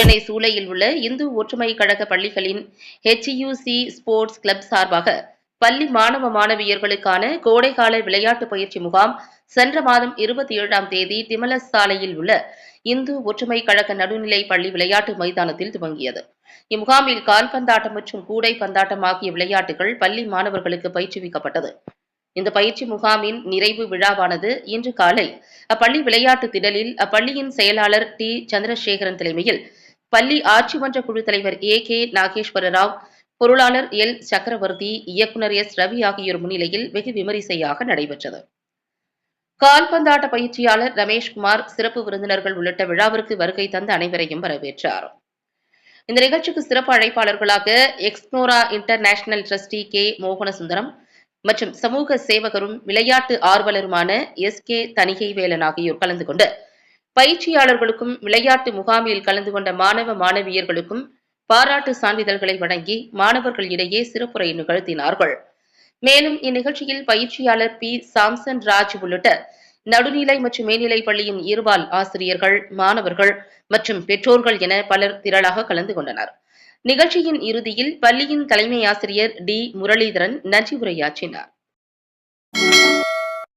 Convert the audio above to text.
சென்னை சூளையில் உள்ள இந்து ஒற்றுமை கழக பள்ளிகளின் ஹெச்யூசி ஸ்போர்ட்ஸ் கிளப் சார்பாக பள்ளி மாணவ மாணவியர்களுக்கான கோடைகால விளையாட்டு பயிற்சி முகாம் சென்ற மாதம் இருபத்தி ஏழாம் தேதி திமலஸ் சாலையில் உள்ள இந்து ஒற்றுமை கழக நடுநிலை பள்ளி விளையாட்டு மைதானத்தில் துவங்கியது. இம்முகாமில் கால்பந்தாட்டம் மற்றும் கூடை பந்தாட்டம் ஆகிய விளையாட்டுகள் பள்ளி மாணவர்களுக்கு பயிற்றுவிக்கப்பட்டது. இந்த பயிற்சி முகாமின் நிறைவு விழாவானது இன்று காலை அப்பள்ளி விளையாட்டு திடலில் அப்பள்ளியின் செயலாளர் டி. சந்திரசேகரன் தலைமையில் பள்ளி ஆட்சிமன்ற குழு தலைவர் ஏ கே நாகேஸ்வர ராவ் பொருளாளர் எல் சக்கரவர்த்தி இயக்குனர் எஸ் ரவி ஆகியோர் முன்னிலையில் வெகு விமரிசையாக நடைபெற்றது. கால்பந்தாட்ட பயிற்சியாளர் ரமேஷ்குமார் சிறப்பு விருந்தினர்கள் உள்ளிட்ட விழாவிற்கு வருகை தந்த அனைவரையும் வரவேற்றார். இந்த நிகழ்ச்சிக்கு சிறப்பு அழைப்பாளர்களாக Explora international trustee K Mohanasundaram மற்றும் சமூக சேவகரும் விளையாட்டு ஆர்வலருமான எஸ் கே தணிகைவேலன் ஆகியோர் கலந்து கொண்டு பயிற்சியாளர்களுக்கும் விளையாட்டு முகாமில் கலந்து கொண்ட மாணவ மாணவியர்களுக்கும் பாராட்டு சான்றிதழ்களை வழங்கி மாணவர்கள் இடையே சிறப்புரை நிகழ்த்தினார்கள். மேலும் இந்நிகழ்ச்சியில் பயிற்சியாளர் பி. சாம்சன் ராஜ் உள்ளிட்ட நடுநிலை மற்றும் மேல்நிலை பள்ளியின் இருபால் ஆசிரியர்கள் மாணவர்கள் மற்றும் பெற்றோர்கள் என பலர் திரளாக கலந்து கொண்டனர். நிகழ்ச்சியின் இறுதியில் பள்ளியின் தலைமை ஆசிரியர் டி. முரளிதரன் நன்றி உரையாற்றினார்.